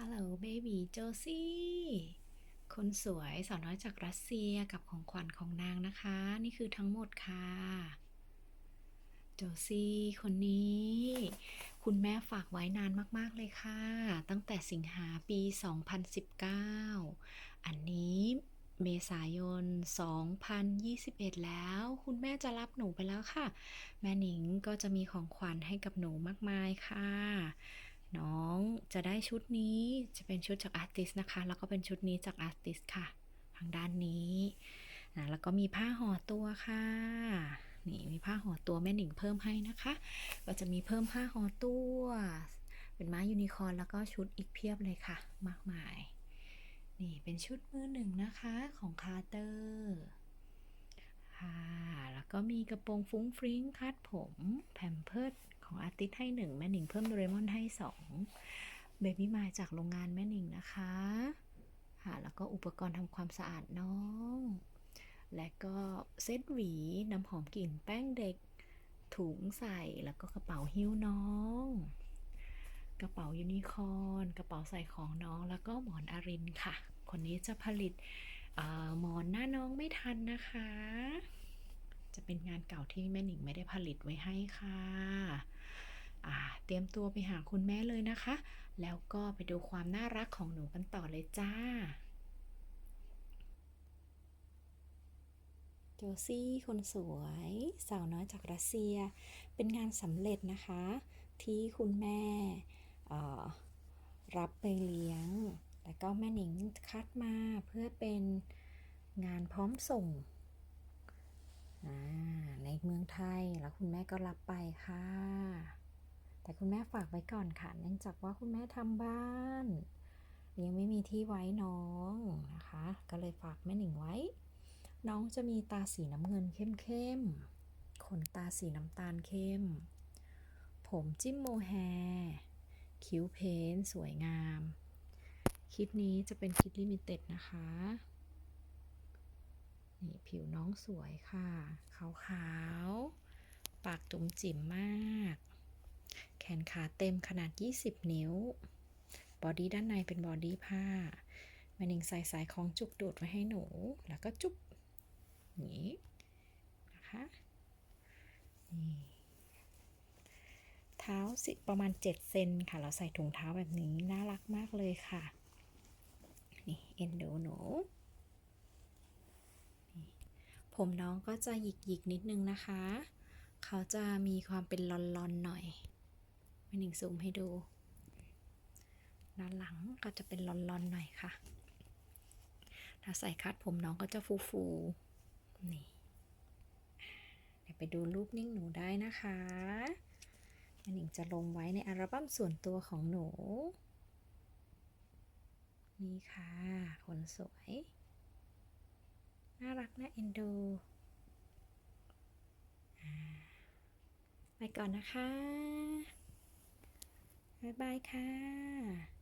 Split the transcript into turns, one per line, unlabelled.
ฮัลโหลเบบีโจซี่คนสวยสาวน้อยจากรัสเซียกับของขวัญของนางนะคะ นี่คือทั้งหมดค่ะโจซี่คนนี้ คุณแม่ฝากไว้นานมาก ๆ เลยค่ะ ตั้งแต่สิงหาปี 2019 อันนี้เมษายน 2021 แล้ว คุณแม่จะรับหนูไปแล้วค่ะ แม่หนิงก็จะมีของขวัญให้กับหนูมากมายค่ะ น้องจะได้ชุดนี้จะเป็นชุดจากอาร์ติสนะคะ แล้วก็เป็นชุดนี้จากอาร์ติสค่ะ ทางด้านนี้นะแล้วก็มีผ้าห่อตัวค่ะ นี่มีผ้าห่อตัวแม่หนิงเพิ่มให้นะคะ ก็จะมีเพิ่มผ้าห่อตัว เป็นม้ายูนิคอร์นแล้วก็ชุดอีกเพียบเลยค่ะ มากมาย นี่เป็นชุดมือหนึ่งนะคะของคาร์เตอร์ค่ะ แล้วก็มีกระโปรงฟุ้งฟริ้งคาดผม แพ ติสให้หนึ่งแม่หนิงเพิ่มโดเรมอนให้สองเบบี้มาจากโรงงานแม่หนิงนะคะค่ะแล้วก็อุปกรณ์ทำความสะอาดน้อง และก็เซตหวีน้ำหอมกลิ่นแป้งเด็ก ถุงใส่แล้วก็กระเป๋าหิ้วน้อง กระเป๋ายูนิคอร์นกระเป๋าใส่ของน้องแล้วก็หมอนอารินค่ะ คนนี้จะผลิตหมอนหน้าน้องไม่ทันนะคะ จะเป็นงานเก่าที่แม่หนิงไม่ได้ผลิตไว้ให้ค่ะ เตรียมตัวไปหาคุณแม่เลยนะคะ แล้วก็ไปดูความน่ารักของหนูกันต่อเลยจ้า โจซี่คนสวยสาวน้อยจากรัสเซีย เป็นงานสำเร็จนะคะ ที่คุณแม่รับไปเลี้ยง แล้วก็แม่หนิงคัดมาเพื่อเป็นงานพร้อมส่งในเมืองไทยแล้วคุณแม่ก็รับไปค่ะ แต่คุณแม่ฝากไว้ก่อนค่ะ เนื่องจากว่าคุณแม่ทำบ้าน ยังไม่มีที่ไว้น้องนะคะ ก็เลยฝากแม่หนิงไว้ น้องจะมีตาสีน้ำเงินเข้มๆ ขนตาสีน้ำตาลเข้ม ผมจิ้มโมแฮ คิ้วเพ้นสวยงาม คลิปนี้จะเป็นคลิปลิมิเต็ดนะคะนี่ผิวน้องสวยค่ะ ขาวๆ ปากจุ๋มจิ๋มมาก แขนขาเต็มขนาด 20 นิ้ว บอดี้ด้านในเป็นบอดี้ผ้าแมนิงใส่สายของจุกดูดไว้ให้หนู แล้วก็จุ๊บนี้นะคะนี่เท้าสิประมาณ 7 เซนค่ะ เราใส่ถุงเท้าแบบนี้ น่ารักมากเลยค่ะ นี่เอ็นดูหนูผมน้องก็จะหยิกหยิกๆนิดนึงนะคะ เขาจะมีความเป็นลอนๆหน่อย หนิงซูมให้ดูด้านหลังก็จะเป็นลอนๆหน่อยค่ะ ถ้าใส่คัดผมน้องก็จะฟูๆ นี่ เดี๋ยวไปดูรูปนิ่งหนูได้นะคะหนิงจะลงไว้ในอัลบั้มส่วนตัวของหนู นี่ค่ะ คนสวย น่ารักน่าเอ็นดูไปก่อนนะคะ บ๊ายบายค่ะ